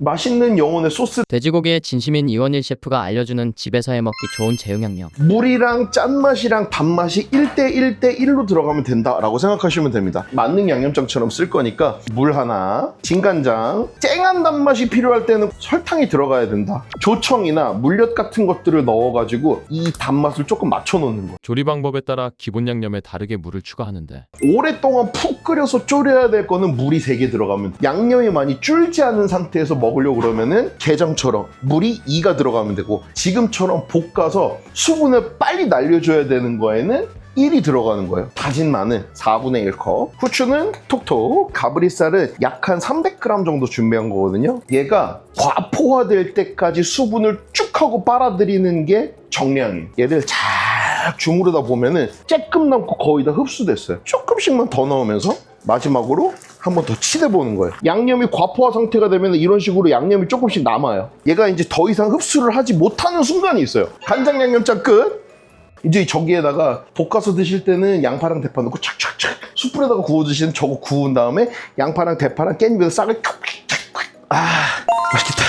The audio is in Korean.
맛있는 영혼의 소스 돼지고기의 진심인 이원일 셰프가 알려주는 집에서 해 먹기 좋은 제육 양념. 물이랑 짠맛이랑 단맛이 1대 1대 1로 들어가면 된다라고 생각하시면 됩니다. 만능 양념장처럼 쓸 거니까 물 하나, 진간장, 쨍한 단맛이 필요할 때는 설탕이 들어가야 된다. 조청이나 물엿 같은 것들을 넣어가지고 이 단맛을 조금 맞춰놓는 거. 조리 방법에 따라 기본 양념에 다르게 물을 추가하는데 오랫동안 푹 끓여서 졸여야 될 거는 물이 3개 들어가면 돼. 양념이 많이 줄지 않은 상태에서 먹 으려고 그러면은 게장처럼 물이 2가 들어가면 되고 지금처럼 볶아서 수분을 빨리 날려줘야 되는 거에는 1이 들어가는 거예요. 다진 마늘 4분의 1컵. 후추는 톡톡. 가브리살은 약 한 300g 정도 준비한 거거든요. 얘가 과포화될 때까지 수분을 쭉 하고 빨아들이는 게 정량이에요. 얘들 잘 주무르다 보면은 쬐끔 남고 거의 다 흡수됐어요. 조금씩만 더 넣으면서 마지막으로 한 번더 치대보는 거예요. 양념이 과포화 상태가 되면 이런 식으로 양념이 조금씩 남아요. 얘가 이제 더 이상 흡수를 하지 못하는 순간이 있어요. 간장 양념장 끝. 이제 저기에다가 볶아서 드실 때는 양파랑 대파 넣고 착착착 숯불에다가 구워 드시는 저거 구운 다음에 양파랑 대파랑 깻잎에다 싹을 아 맛있겠다